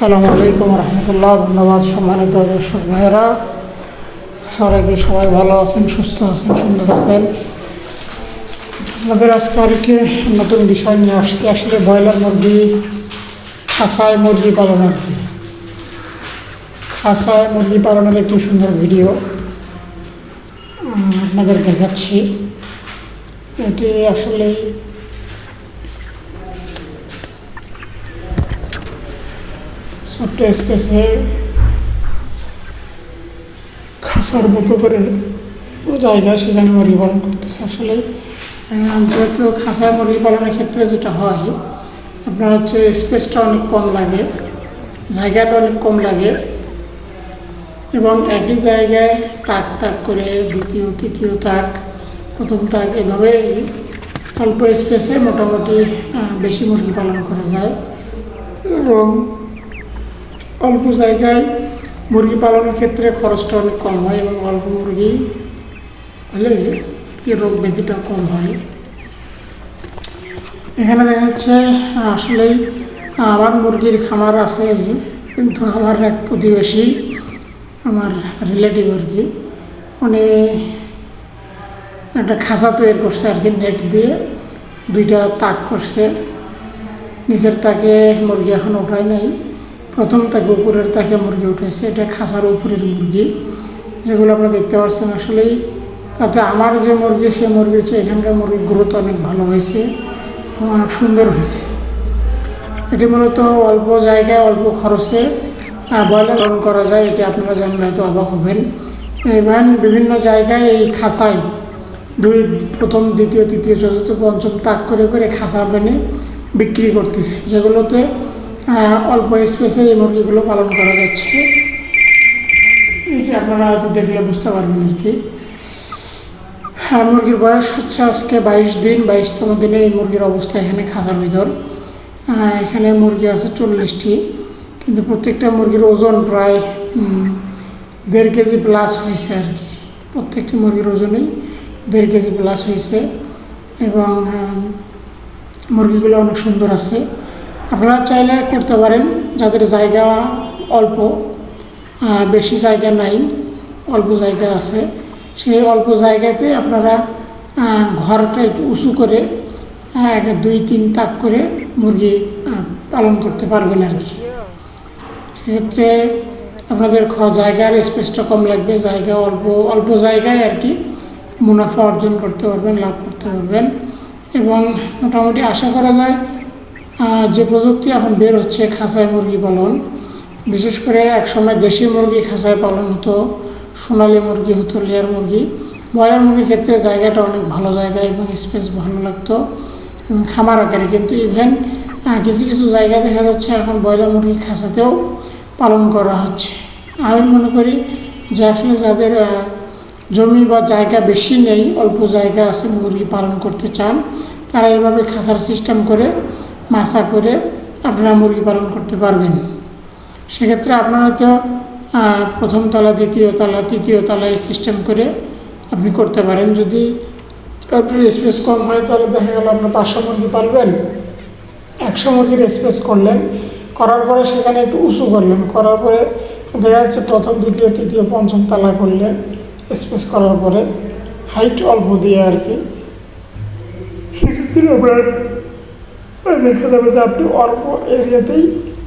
আসসালামু আলাইকুম রহমতুল্লাহ, ধন্যবাদ সম্মানিত দর্শক ভাইয়েরা। সবাইকে সবাই ভালো আছেন, সুস্থ আছেন, সুন্দর আছেন। আমাদের আজকে আরেকটি নতুন বিষয় নিয়ে আসছি, আসলে ব্রয়লার মুরগি, খাসায় মুরগি পালন আর কি খাসায় মুরগি পালনের একটি সুন্দর ভিডিও আপনাদের দেখাচ্ছি। এটি আসলেই ছোট্ট স্পেসে খাসার মতো করে জায়গা সেখানে মুরগি পালন করতেছে। আসলে যেহেতু খাসায় মুরগি পালনের ক্ষেত্রে যেটা হয়, আপনার হচ্ছে স্পেসটা অনেক কম লাগে, জায়গাটা অনেক কম লাগে এবং একই জায়গায় তাক তাক করে দ্বিতীয়, তৃতীয় তাক, প্রথম তাক এভাবে অল্প স্পেসে মোটামুটি বেশি মুরগি পালন করা যায়। এবং অল্প জায়গায় মুরগি পালনের ক্ষেত্রে খরচটা অনেক কম হয় এবং অল্প মুরগি হলে রোগ ব্যাধিটা কম হয়। এখানে দেখা যাচ্ছে আসলেই আমার মুরগির খামার আছে, কিন্তু আমার এক প্রতিবেশী, আমার রিলেটিভ আর কি, উনি একটা খাঁচা তৈরি করছে আর কি নেট দিয়ে, দুইটা তাক করছে। নিচের তাকে মুরগি এখন ওঠায় নাই। প্রথম তাকে উপরের তাকে মুরগি উঠেছে। এটা খাঁচার উপরের মুরগি। যেগুলো আপনারা দেখতে পাচ্ছেন আসলেই, তাতে আমার যে মুরগি, সে মুরগির চেয়ে এখানকার মুরগির গ্রোথ অনেক ভালো হয়েছে এবং অনেক সুন্দর হয়েছে। এটি মূলত অল্প জায়গায়, অল্প খরচে ব্রয়লার পালন করা যায়, এটি আপনারা জানলে হয়তো অবাক হবেন। ইভেন বিভিন্ন জায়গায় এই খাঁচায় দুই, প্রথম, দ্বিতীয়, তৃতীয়, চতুর্থ, পঞ্চম তাক করে করে খাঁচা বেনে বিক্রি করতেছে। যেগুলোতে অল্প স্পেসে এই মুরগিগুলো পালন করা যাচ্ছে। এটি আপনারা হয়তো দেখলে বুঝতে পারবেন আর কি। হ্যাঁ মুরগির বয়স হচ্ছে আজকে বাইশ দিন, বাইশতম দিনে এই মুরগির অবস্থা এখানে খাঁচার ভিতর। এখানে মুরগি আছে চল্লিশটি, কিন্তু প্রত্যেকটা মুরগির ওজন প্রায় দেড় কেজি প্লাস হয়েছে আর কি। প্রত্যেকটি মুরগির ওজনেই দেড় কেজি প্লাস হয়েছে এবং মুরগিগুলো অনেক সুন্দর আছে। আপনারা চাইলে করতে পারেন, যাদের জায়গা অল্প বেশি জায়গা নাই, অল্প জায়গা আছে, সেই অল্প জায়গাতে আপনারা ঘরটা একটু উঁচু করে এক দুই তিন তাক করে মুরগি পালন করতে পারবেন আর কি। সেক্ষেত্রে আপনাদের জায়গার স্পেসটা কম লাগবে, জায়গা অল্প অল্প জায়গায় আর কি মুনাফা অর্জন করতে পারবেন, লাভ করতে পারবেন। এবং মোটামুটি আশা করা যায় যে প্রযুক্তি এখন বের হচ্ছে, খাঁচায় মুরগি পালন, বিশেষ করে একসময় দেশি মুরগি খাঁচায় পালন হতো, সোনালি মুরগি হতো, লেয়ার মুরগি। ব্রয়লার মুরগির ক্ষেত্রে জায়গাটা অনেক ভালো জায়গা এবং স্পেস ভালো লাগতো এবং খামার আকারে। কিন্তু ইভেন কিছু কিছু জায়গায় দেখা যাচ্ছে এখন ব্রয়লার মুরগি খাঁচাতেও পালন করা হচ্ছে। আমি মনে করি যে আসলে যাদের জমি বা জায়গা বেশি নেই, অল্প জায়গা আছে, মুরগি পালন করতে চান, তারা এইভাবে খাঁচার সিস্টেম করে মাছা করে আপনারা মুরগি পালন করতে পারবেন। সেক্ষেত্রে আপনারা তো প্রথম তলা, দ্বিতীয় তলা, তৃতীয় তলা এই সিস্টেম করে আপনি করতে পারেন। যদি আপনার স্পেস কম হয়, তাহলে দেখা গেল আপনার পাঁচশো মুরগি পারবেন একশো মুরগির স্পেস করলেন, করার পরে সেখানে একটু উঁচু করলেন। করার পরে দেখা যাচ্ছে প্রথম, দ্বিতীয়, তৃতীয়, পঞ্চম তলা করলেন স্পেস করার পরে। হাইট অল্প দিয়ে আর কি। সেক্ষেত্রে আপনার দেখা যাবে যে আপনি অল্প এরিয়াতেই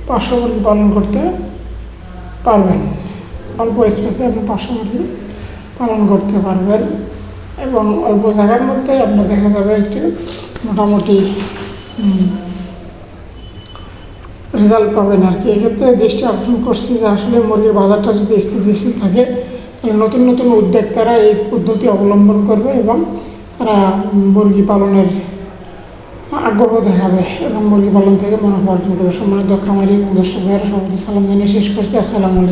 পাঁচশো মুরগি পালন করতে পারবেন। অল্প স্পেসে আপনি পাঁচশো মুরগি পালন করতে পারবেন এবং অল্প জায়গার মধ্যে আপনার দেখা যাবে একটি মোটামুটি রেজাল্ট পাবেন আর কি। এক্ষেত্রে দৃষ্টি আকর্ষণ করছি যে আসলে মুরগির বাজারটা যদি স্থিতিশীল থাকে, তাহলে নতুন নতুন উদ্যোক্তারা এই পদ্ধতি অবলম্বন করবে এবং তারা মুরগি পালনের আগ্রহ দেখাবে এবং মুরগি পালন থেকে মুনাফা অর্জন করবে। সম্মানিত খামারি এবং দর্শক সালাম জানিয়ে শেষ করছি। আসসালামু আলাইকুম।